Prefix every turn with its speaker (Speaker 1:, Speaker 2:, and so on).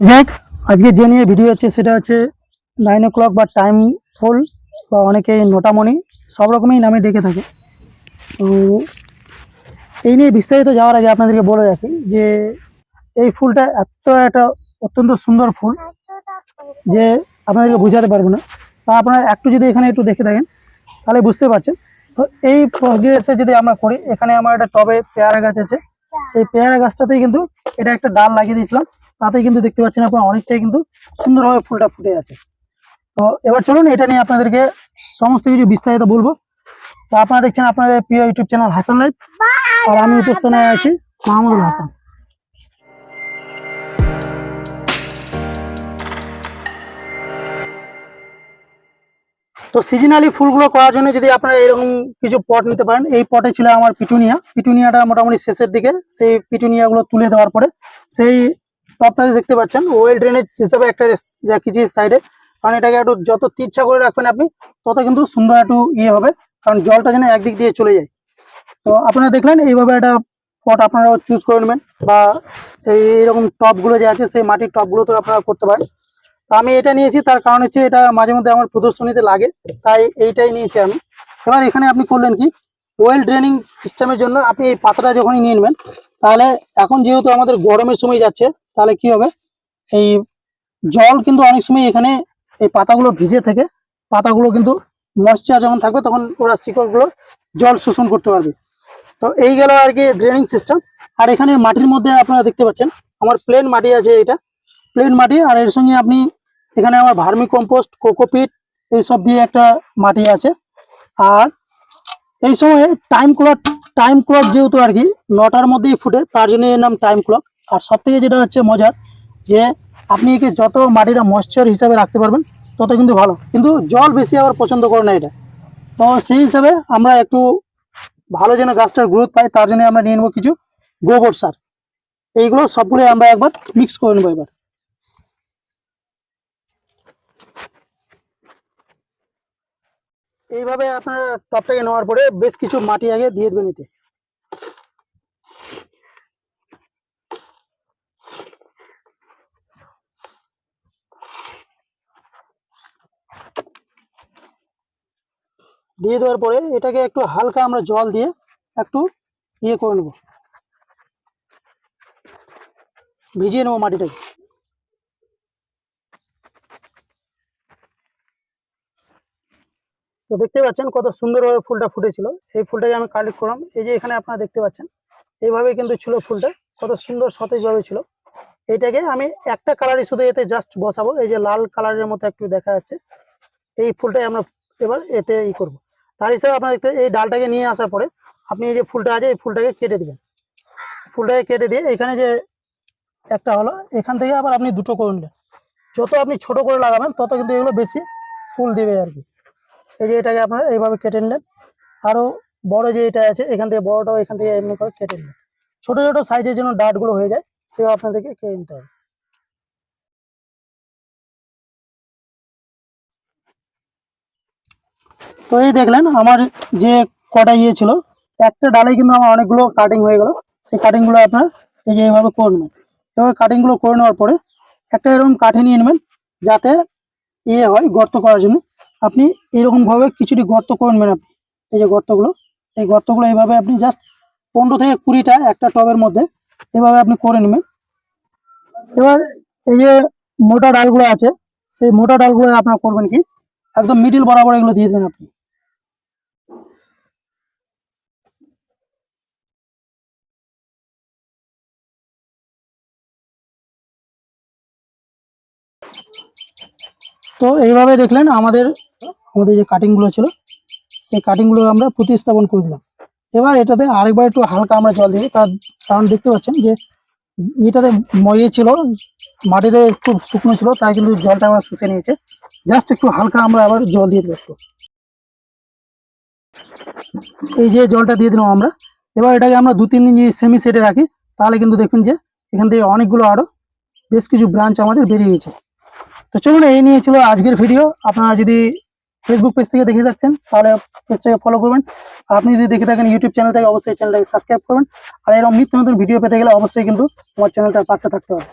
Speaker 1: যাক আজকে যে নিয়ে ভিডিও হচ্ছে সেটা হচ্ছে নাইন ও ক্লক বা টাইম ফুল বা অনেকে নটামণি সব রকমই নামে ডেকে থাকে। তো এই নিয়ে বিস্তারিত যাওয়ার আগে আপনাদেরকে বলে রাখি যে এই ফুলটা এত একটা অত্যন্ত সুন্দর ফুল যে আপনাদেরকে বোঝাতে পারব না। তা আপনারা একটু যদি এখানে একটু দেখে থাকেন, তাহলে বুঝতে পারছেন। তো এই প্রোগ্রেসে যদি আমরা করি, এখানে আমার একটা টবে পেয়ারা গাছ আছে। সেই পেয়ারা গাছটাতেই কিন্তু এটা একটা ডাল লাগিয়ে দিয়েছিলাম। তাতেই কিন্তু দেখতে পাচ্ছেন আপনারা অনেকটাই কিন্তু সুন্দরভাবে ফুলটা ফুটে আছে। তো এবার চলুন এটা নিয়ে আপনাদেরকে সমস্ত কিছু বিস্তারিত বলব। তো আপনারা দেখছেন আপনাদের প্রিয় ইউটিউব চ্যানেল হাসান লাইভ। আর আমি উপস্থানায় আছি মাহমুদুল হাসান। তো সিজনালি ফুলগুলো করার জন্য যদি আপনারা এরকম কিছু পট নিতে পারেন, এই পটে ছিল আমার পিটুনিয়া। পিটুনিয়াটা মোটামুটি শেষের দিকে সেই পিটুনিয়াগুলো তুলে দেওয়ার পরে সেই টপটাতে দেখতে পাচ্ছেন, ওয়েল ড্রেনেজ হিসেবে একটা রেখেছি সাইডে কারণ এটাকে একটু যত তিরছা করে রাখবেন আপনি, তত কিন্তু সুন্দর একটু ইয়ে হবে। কারণ জলটা যেন একদিক দিয়ে চলে যায়। তো আপনারা দেখলেন, এইভাবে একটা পট আপনারা চুজ করে নেবেন। বা এই এরকম টপগুলো যে আছে, সেই মাটির টপগুলো তো আপনারা করতে পারেন। তো আমি এটা নিয়েছি, তার কারণ হচ্ছে এটা মাঝে মধ্যে আমার প্রদর্শনীতে লাগে। তাই এইটাই নিয়েছি আমি। এবার এখানে আপনি করলেন কি, ওয়েল ড্রেনিং সিস্টেমের জন্য আপনি এই পাতাটা যখনই নিয়ে নেবেন, তাহলে এখন যেহেতু আমাদের গরমের সময় যাচ্ছে তাহলে কি হবে? এই জল কিন্তু অনেক সময় এখানে এই পাতাগুলো ভিজে থেকে। পাতাগুলো কিন্তু ময়শ্চার যখন থাকবে তখন ওরা শিকড়গুলো জল শোষণ করতে পারবে। তো এই গেল আর কি ড্রেনিং সিস্টেম আর এখানে মাটির মধ্যে আপনারা দেখতে পাচ্ছেন, আমার প্লেন মাটি আছে এটা। প্লেন মাটি, আর এর সঙ্গে আপনি এখানে আমার ভার্মি কম্পোস্ট কোকোপিট এইসব দিয়ে একটা মাটি আছে। আর এই সময় টাইম ক্লক টাইম ক্লক যেহেতু আর কি নটার মধ্যেই ফুটে, তার জন্য এর নাম টাইম ক্লক আর সব থেকে যেটা হচ্ছে মজার, যে আপনি একে যত মাটিটা ময়শ্চার হিসাবে রাখতে পারবেন, তত কিন্তু ভালো। কিন্তু জল বেশি আবার পছন্দ করে না এটা। তো সেই হিসাবে আমরা একটু ভালো যেন গাছটার গ্রোথ পাই, তার জন্য আমরা নিয়ে নেব কিছু গোবর সার। এইগুলো সবগুলো আমরা একবার মিক্স করে নেব এবার। এইভাবে আপনার টপটাকে নেওয়ার পরে বেশ কিছু মাটি আগে দিয়ে দেবেন এতে। দিয়ে দেওয়ার পরে এটাকে একটু হালকা আমরা জল দিয়ে একটু ইয়ে করে নেব। ভিজিয়ে নেব মাটিটাকে। তো দেখতে পাচ্ছেন কত সুন্দরভাবে ফুলটা ফুটেছিল। এই ফুলটাকে আমি কালেক্ট করলাম। এই যে এখানে আপনারা দেখতে পাচ্ছেন, এইভাবে কিন্তু ছিল ফুলটা। কত সুন্দর সতেজভাবে ছিল। এইটাকে আমি একটা কালারই শুধু এতে জাস্ট বসাবো। এই যে লাল কালারের মতো একটু দেখা যাচ্ছে। এই ফুলটাই আমরা এবার এতে ই করব। তার হিসাবে আপনারা দেখতে এই ডালটাকে নিয়ে আসার পরে আপনি এই যে ফুলটা আছে, এই ফুলটাকে কেটে দিবেন। ফুলটাকে কেটে দিয়ে এখানে যে একটা হলো, এখান থেকে আবার আপনি দুটো করে নিলেন। যত আপনি ছোট করে লাগাবেন, তত কিন্তু এগুলো বেশি ফুল দেবে আর কি। এই যে এটাকে আপনারা এইভাবে কেটে নিলেন। আরও বড় যে এটা আছে, এখান থেকে বড়টাও এখান থেকে এমনি করে কেটে নিলেন। ছোটো ছোটো সাইজের জন্য ডাটগুলো হয়ে যায়, সেও আপনাদেরকে কেটে নিতে হবে। তো এই দেখলেন, আমার যে কটা ইয়ে ছিল, একটা ডালে কিন্তু আমার অনেকগুলো কাটিং হয়ে গেল। সেই কাটিংগুলো আপনার এই যে এইভাবে করে নেবেন। এভাবে কাটিংগুলো করে নেওয়ার পরে একটা এরকম কাঠি নিয়ে নেবেন, যাতে ইয়ে হয় গর্ত করার জন্য। আপনি এরকম ভাবে কিছুটি গর্ত করে নেবেন আপনি। এই যে গর্তগুলো, এই গর্তগুলো এইভাবে আপনি জাস্ট পনেরো থেকে কুড়িটা একটা টবের মধ্যে এভাবে আপনি করে নেবেন। এবার এই যে মোটা ডালগুলো আছে, সেই মোটা ডালগুলো আপনার করবেন কি একদম মিডিল বরাবর এগুলো দিয়ে দেবেন আপনি। তো এইভাবে দেখলেন আমাদের আমাদের যে কাটিংগুলো ছিল, সেই কাটিংগুলো আমরা প্রতিস্থাপন করে দিলাম। এবার এটাতে আরেকবার একটু হালকা আমরা জল দিব তার কারণ দেখতে পাচ্ছেন যে এটাতে ময়ে ছিল মাটিতে একটু শুকনো ছিল, তাই কিন্তু জলটা আমরা শুষে নিয়েছে। জাস্ট একটু হালকা আমরা আবার জল দিয়ে দেবো একটু। এই যে জলটা দিয়ে দিলাম আমরা। এবার এটাকে আমরা দু তিন দিন যদি সেমি সেটে রাখি, তাহলে কিন্তু দেখবেন যে এখান থেকে অনেকগুলো আরও বেশ কিছু ব্রাঞ্চ আমাদের বেরিয়ে গেছে। তো চলুন, এই নিয়ে ছিল আজকের ভিডিও আপনারা যদি ফেসবুক পেজ থেকে দেখে থাকছেন, তাহলে পেজটাকে ফলো করবেন। আপনি যদি দেখে থাকেন ইউটিউব চ্যানেল থেকে, অবশ্যই চ্যানেলটাকে সাবস্ক্রাইব করবেন। আর এরকম নিত্য নতুন ভিডিও পেতে গেলে অবশ্যই কিন্তু আমার চ্যানেলটার পাশে থাকতে হবে।